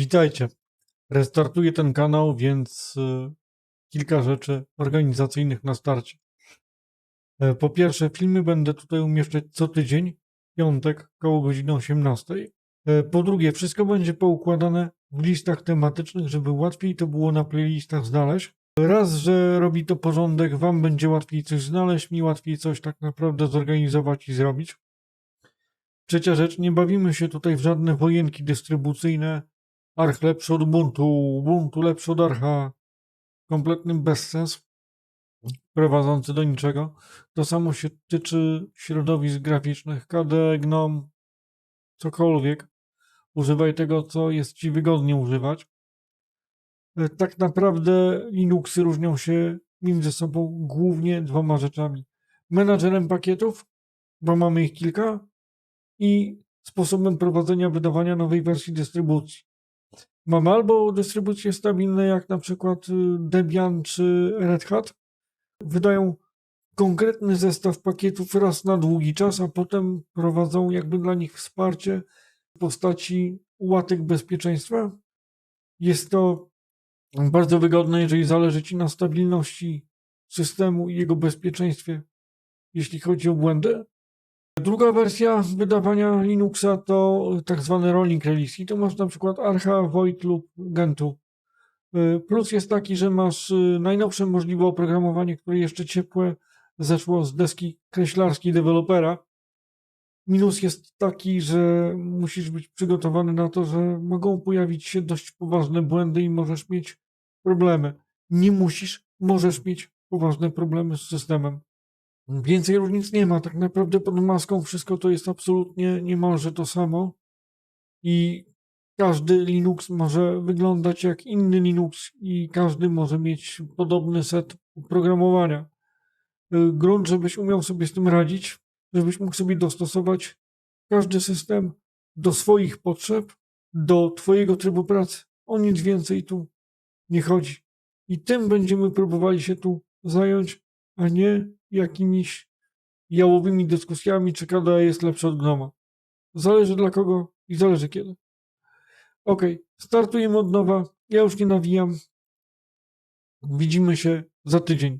Witajcie. Restartuję ten kanał, więc y, kilka rzeczy organizacyjnych na starcie. E, Po pierwsze, filmy będę tutaj umieszczać co tydzień, piątek, koło godziny 18. E, Po drugie, wszystko będzie poukładane w listach tematycznych, żeby łatwiej to było na playlistach znaleźć. Raz, że robi to porządek, wam będzie łatwiej coś znaleźć, mi łatwiej coś tak naprawdę zorganizować i zrobić. Trzecia rzecz, nie bawimy się tutaj w żadne wojenki dystrybucyjne. Arch lepszy od Ubuntu, Ubuntu lepszy od Archa. Kompletny bezsens, prowadzący do niczego. To samo się tyczy środowisk graficznych, KDE, GNOME, cokolwiek. Używaj tego, co jest Ci wygodnie używać. E, Tak naprawdę Linuxy różnią się między sobą głównie dwoma rzeczami. Menadżerem pakietów, bo mamy ich kilka, i sposobem prowadzenia wydawania nowej wersji dystrybucji. Mamy albo dystrybucje stabilne, jak na przykład y, Debian czy Red Hat, wydają konkretny zestaw pakietów raz na długi czas, a potem prowadzą jakby dla nich wsparcie w postaci łatek bezpieczeństwa. Jest to bardzo wygodne, jeżeli zależy Ci na stabilności systemu i jego bezpieczeństwie, jeśli chodzi o błędy. Druga wersja wydawania Linuxa to tak zwany rolling release i to masz na przykład Archa, Void lub Gentu. Y, Plus jest taki, że masz y, najnowsze możliwe oprogramowanie, które jeszcze ciepłe zeszło z deski kreślarskiej dewelopera. Minus jest taki, że musisz być przygotowany na to, że mogą pojawić się dość poważne błędy i możesz mieć problemy. Nie musisz, możesz mieć poważne problemy z systemem. Więcej różnic nie ma. Tak naprawdę pod maską wszystko to jest absolutnie niemalże to samo. I każdy Linux może wyglądać jak inny Linux i każdy może mieć podobny set oprogramowania. Y, Grunt, żebyś umiał sobie z tym radzić, żebyś mógł sobie dostosować każdy system do swoich potrzeb, do Twojego trybu pracy. O nic więcej tu nie chodzi. I tym będziemy próbowali się tu zająć, a nie jakimiś jałowymi dyskusjami, czy KDE jest lepszy od Gnoma. Zależy dla kogo i zależy kiedy. Ok, startujemy od nowa. Ja już nie nawijam. Widzimy się za tydzień.